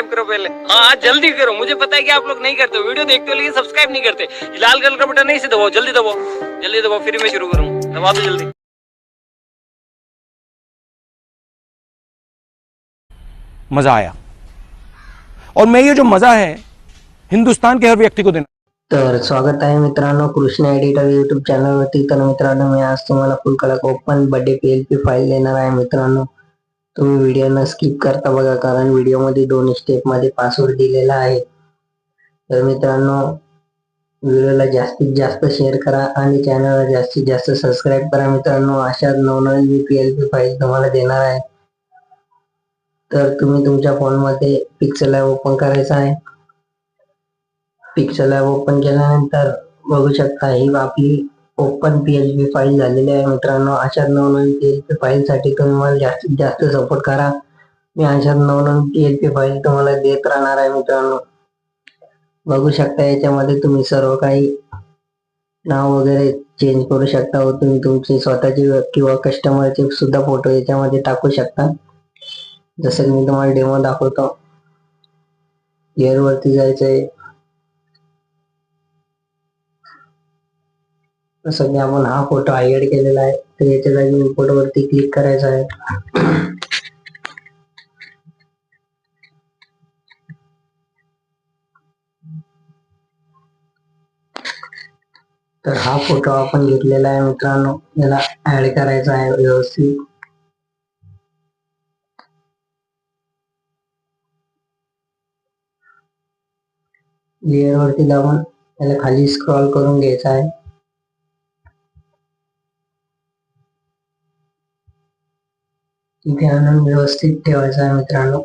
करो पहले। हाँ हाँ, जल्दी करो। मुझे पता है कि आप लोग नहीं करते वीडियो देखते हो लेकिन सब्सक्राइब नहीं करते। लाल कलर का बटन नहीं से दबाओ जल्दी दबाओ। जल्दी दबाओ फिर मैं शुरू करूँ। दबा दो जल्दी। मज़ा आया। और मैं ये जो मज़ा है हिंदुस्तान के हर व्यक्ति को देना। तर स्वागत आहे मित्रांनो कृष्ण एडिटर युट्यूब चॅनलवरती तर मित्रांनो मी आज तुम्हाला फुल कडक open birthday P L P file देणार आहे मित्रांनो। तुम्ही व्हिडिओ न स्किप करता बघा कारण व्हिडिओमध्ये दोन स्टेपमध्ये पासवर्ड दिलेला आहे. तर मित्रांनो व्हिडिओला जास्तीत जास्त शेअर करा आणि चॅनलला जास्तीत जास्त सबस्क्राईब करा मित्रांनो. अशा नवनवीन मी पी एल पी फाईल तुम्हाला देणार आहे. तर तुम्ही तुमच्या फोनमध्ये पिक्सल ॲप ओपन करायचा आहे. पिक्सल ॲप ओपन केल्यानंतर बघू शकता ही आपली ओपन पी एच फाईल झालेली आहे मित्रांनो. अशा नवनवीन पी एच पी फाईलसाठी तुम्ही मला जास्तीत जास्त सपोर्ट करा. मी अशा नवनवीन पी एच पी फाईल तुम्हाला देत राहणार आहे मित्रांनो. बघू शकता याच्यामध्ये तुम्ही सर्व काही नाव वगैरे चेंज करू शकता व तुम्ही तुमचे स्वतःचे किंवा कस्टमरचे सुद्धा फोटो याच्यामध्ये टाकू शकता. जसं की मी तुम्हाला डेमो दाखवतो. एअरवरती वरती जायचं आहे सध्या आपण हा फोटो हायड केलेला आहे. तर याच्या जागी इम्पोर्ट वरती क्लिक करायचं आहे. तर हा फोटो आपण घेतलेला आहे मित्रांनो. याला ऍड करायचा आहे व्यवस्थित. लेअर वरती दाबून याला खाली स्क्रॉल करून घ्यायचा आहे. तिथे आणून व्यवस्थित ठेवायचं आहे मित्रांनो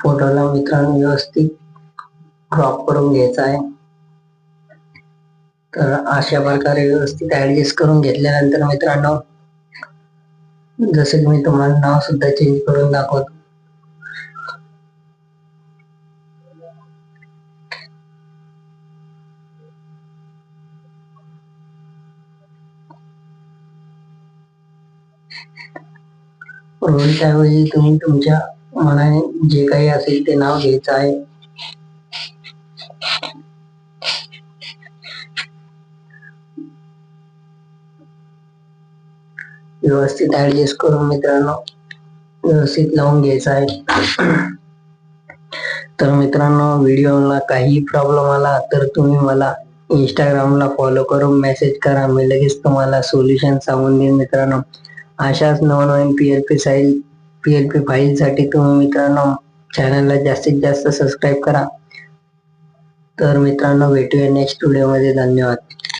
फोटोला मित्रांनो व्यवस्थित क्रॉप करून घ्यायचा आहे. तर अशा प्रकारे व्यवस्थित ऍडजस्ट करून घेतल्यानंतर मित्रांनो जसं की मी तुम्हाला नाव सुद्धा चेंज करून दाखवतो. रोहित ऐवजी तुम्ही तुमच्या मनाने जे काही असेल ते नाव घ्यायचं आहे. व्यवस्थित ऍडजस्ट करून मित्रांनो व्यवस्थित लावून घ्यायचं आहे. तर मित्रांनो व्हिडिओला काही प्रॉब्लेम आला तर तुम्ही मला इंस्टाग्रामला फॉलो करून मेसेज करा. मी लगेच तुम्हाला सोल्युशन सांगून देईन मित्रांनो. अशाच नवनवीन P L P file P L P फाईलसाठी तुम्ही मित्रांनो चॅनलला जास्तीत जास्त सबस्क्राईब करा. तर मित्रांनो भेटूया नेक्स्ट व्हिडिओमध्ये धन्यवाद.